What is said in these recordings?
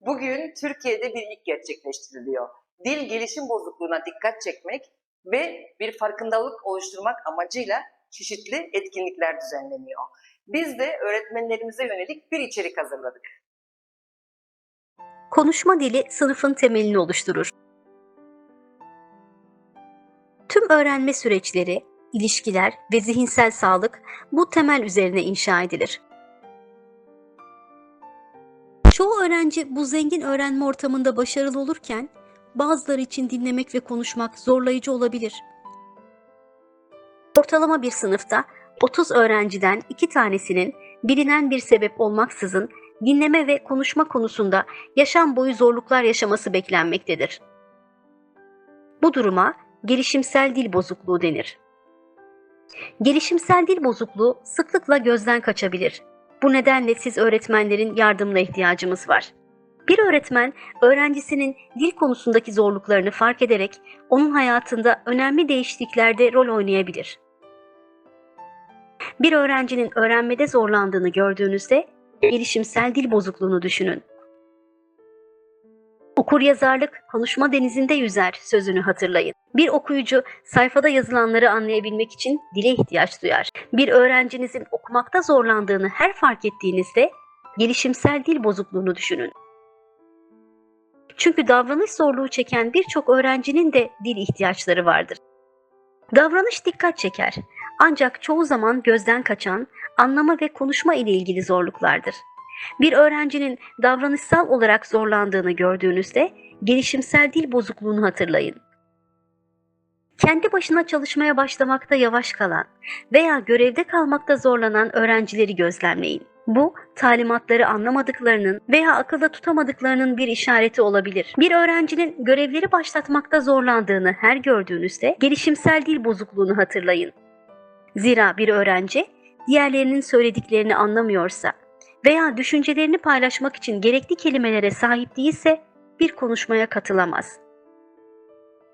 Bugün Türkiye'de bir ilk gerçekleştiriliyor. Dil gelişim bozukluğuna dikkat çekmek ve bir farkındalık oluşturmak amacıyla çeşitli etkinlikler düzenleniyor. Biz de öğretmenlerimize yönelik bir içerik hazırladık. Konuşma dili sınıfın temelini oluşturur. Tüm öğrenme süreçleri, ilişkiler ve zihinsel sağlık bu temel üzerine inşa edilir. Çoğu öğrenci bu zengin öğrenme ortamında başarılı olurken bazıları için dinlemek ve konuşmak zorlayıcı olabilir. Ortalama bir sınıfta 30 öğrenciden 2 tanesinin bilinen bir sebep olmaksızın dinleme ve konuşma konusunda yaşam boyu zorluklar yaşaması beklenmektedir. Bu duruma gelişimsel dil bozukluğu denir. Gelişimsel dil bozukluğu sıklıkla gözden kaçabilir. Bu nedenle siz öğretmenlerin yardımına ihtiyacımız var. Bir öğretmen öğrencisinin dil konusundaki zorluklarını fark ederek onun hayatında önemli değişikliklerde rol oynayabilir. Bir öğrencinin öğrenmede zorlandığını gördüğünüzde gelişimsel dil bozukluğunu düşünün. Okur yazarlık konuşma denizinde yüzer sözünü hatırlayın. Bir okuyucu sayfada yazılanları anlayabilmek için dile ihtiyaç duyar. Bir öğrencinizin okumakta zorlandığını her fark ettiğinizde gelişimsel dil bozukluğunu düşünün. Çünkü davranış zorluğu çeken birçok öğrencinin de dil ihtiyaçları vardır. Davranış dikkat çeker. Ancak çoğu zaman gözden kaçan anlama ve konuşma ile ilgili zorluklardır. Bir öğrencinin davranışsal olarak zorlandığını gördüğünüzde gelişimsel dil bozukluğunu hatırlayın. Kendi başına çalışmaya başlamakta yavaş kalan veya görevde kalmakta zorlanan öğrencileri gözlemleyin. Bu talimatları anlamadıklarının veya akılda tutamadıklarının bir işareti olabilir. Bir öğrencinin görevleri başlatmakta zorlandığını her gördüğünüzde gelişimsel dil bozukluğunu hatırlayın. Zira bir öğrenci diğerlerinin söylediklerini anlamıyorsa veya düşüncelerini paylaşmak için gerekli kelimelere sahip değilse bir konuşmaya katılamaz.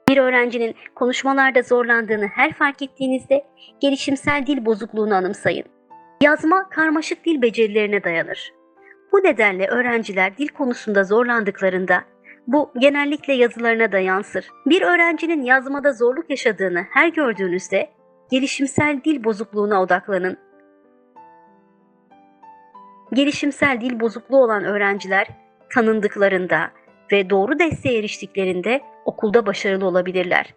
Bir öğrencinin konuşmalarda zorlandığını her fark ettiğinizde gelişimsel dil bozukluğunu anımsayın. Yazma karmaşık dil becerilerine dayanır. Bu nedenle öğrenciler dil konusunda zorlandıklarında bu genellikle yazılarına da yansır. Bir öğrencinin yazmada zorluk yaşadığını her gördüğünüzde gelişimsel dil bozukluğuna odaklanın. Gelişimsel dil bozukluğu olan öğrenciler tanındıklarında ve doğru desteğe eriştiklerinde okulda başarılı olabilirler.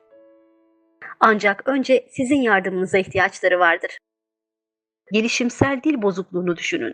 Ancak önce sizin yardımınıza ihtiyaçları vardır. Gelişimsel dil bozukluğunu düşünün.